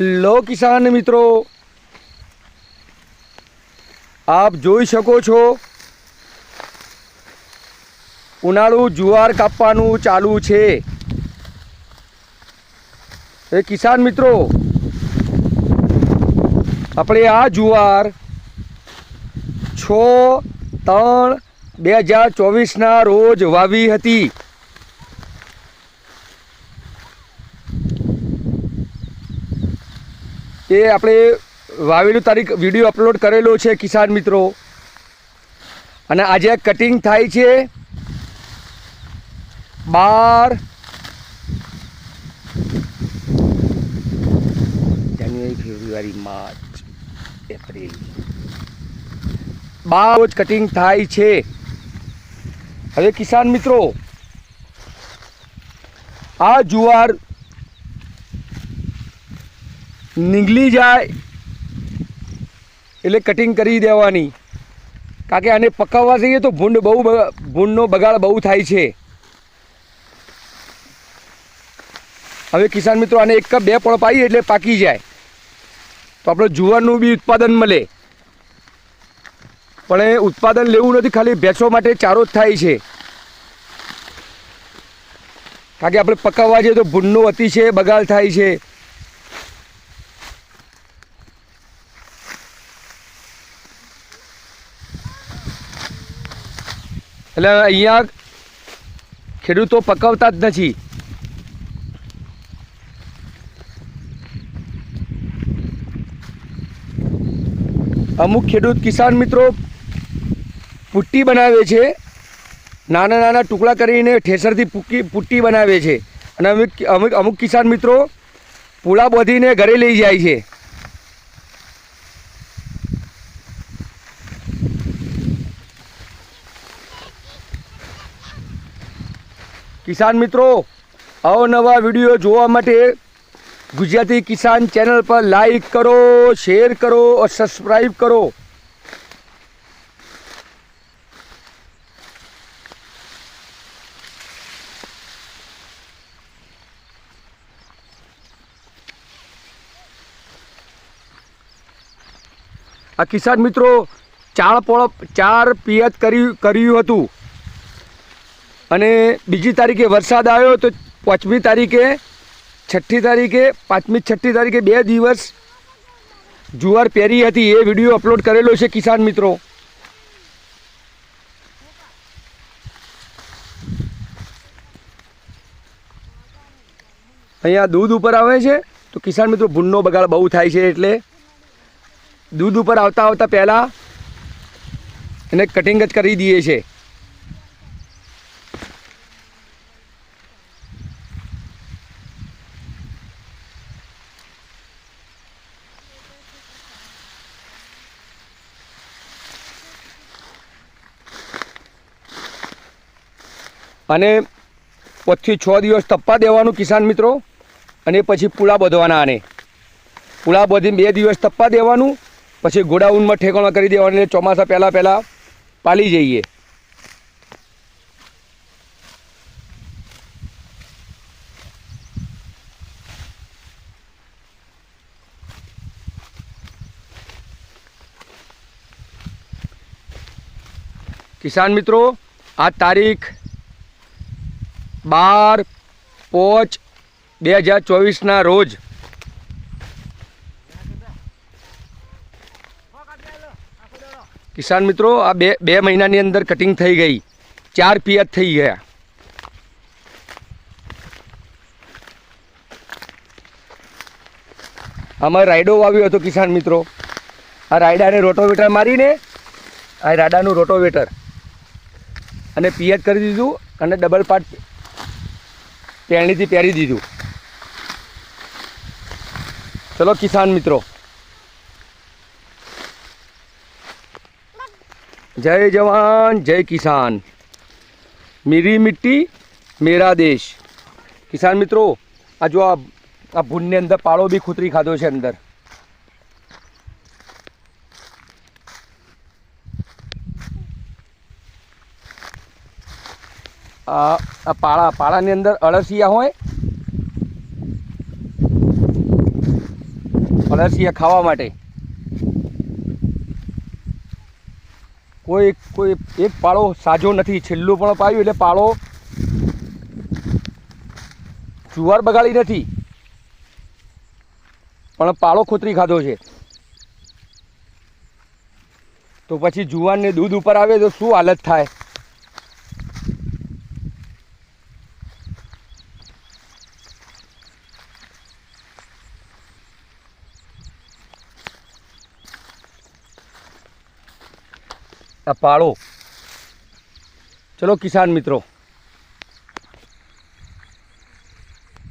Hello કિસાન મિત્રો. આપ જોઈ શકો છો. ઉનાળુ જુવાર કાપવાનું ચાલુ છે. એ કિસાન મિત્રો, આપણે આ જુવાર છ ત્રણ બે હજાર ચોવીસના રોજ વાવી હતી. એ આપણે વાવેલું તારીખ વીડિયો અપલોડ કરેલો છે કિસાન મિત્રો. અને આજે કટિંગ થાય છે બાર. જાન્યુઆરી, ફેબ્રુઆરી, માર્ચ, એપ્રિલ. બાર રોજ કટિંગ થાય છે. હવે કિસાન મિત્રો, આ જુવાર નીકળી જાય એટલે કટિંગ કરી દેવાની. કારણ કે આને પકાવવા જઈએ તો ભૂંડ બહુ ભૂંડનો બગાડ બહુ થાય છે. હવે કિસાન મિત્રો, આને એક કપ બે પણ પાઈએ એટલે પાકી જાય. તો આપણે જુવારનું બી ઉત્પાદન મળે. પણ એ ઉત્પાદન લેવું નથી, ખાલી ભેંસો માટે ચારો જ થાય છે. કારણ કે આપણે પકાવવા જઈએ તો ભૂંડનો અતિશય બગાડ થાય છે. એટલે અહીંયા ખેડૂતો પકવતા જ નથી. અમુક ખેડૂત કિસાન મિત્રો પુટ્ટી બનાવે છે. નાના નાના ટુકડા કરીને ઠેસરથી પૂકી પુટ્ટી બનાવે છે. અને અમુક અમુક અમુક કિસાન મિત્રો પૂળા બોધીને ઘરે લઈ જાય છે. કિસાન મિત્રો અવનવા વીડિયો જોવા માટે ગુજરાતી કિસાન ચેનલ પર લાઈક કરો, શેર કરો और સબસ્ક્રાઈબ કરો. આ કિસાન મિત્રો ચાર પોળ ચાર પિયત કર્યું કર્યું હતું. અને બીજી તારીખે વરસાદ આવ્યો તો પાંચમી તારીખે, છઠ્ઠી તારીખે, પાંચમી છઠ્ઠી તારીખે બે દિવસ જુવાર પહેરી હતી. એ વીડિયો અપલોડ કરેલો છે કિસાન મિત્રો. અહીંયા દૂધ ઉપર આવે છે. તો કિસાન મિત્રો ભૂનનો બગાડ બહુ થાય છે એટલે દૂધ ઉપર આવતા આવતા પહેલાં એને કટિંગ જ કરી દઈએ છે. અને પછી છ દિવસ તપવા દેવાનું કિસાન મિત્રો, અને પછી પુળા બધવાના આને. પુલા બધી બે દિવસ તપવા દેવાનું, પછી ગોડાઉનમાં ઠેકાણા કરી દેવાનું એટલે ચોમાસા પહેલાં પહેલાં પાલી જઈએ. કિસાન મિત્રો, આ તારીખ બાર પાંચ બે હજાર ચોવીસના રોજ. કિસાન મિત્રો, આ બે બે મહિનાની અંદર કટિંગ થઈ ગઈ. ચાર પિયત થઈ ગયા. આમાં રાયડો વાવ્યો હતો કિસાન મિત્રો. આ રાયડાને રોટોવેટર મારીને, આ રાડાનું રોટોવેટર. અને પિયત કરી દીધું અને ડબલ પાર્ટ પેરણીથી પહેરી દીધું. ચલો કિસાન મિત્રો. જય જવાન, જય કિસાન. મેરી મિટ્ટી, મેરા દેશ. કિસાન મિત્રો, આ જો આ ભૂનની અંદર પાળો બી ખૂતરી ખાધો છે અંદર. આ પાળા, પાળાની અંદર અળસિયા હોય. અળસિયા ખાવા માટે. કોઈ કોઈ એક પાળો સાજો નથી, છેલ્લું પણ પાયું એટલે પાળો જુવાર બગાડી નથી. પણ પાળો ખોતરી ખાધો છે. તો પછી જુવારને દૂધ ઉપર આવે તો શું હાલત થાય? આ પાળો. ચલો કિસાન મિત્રો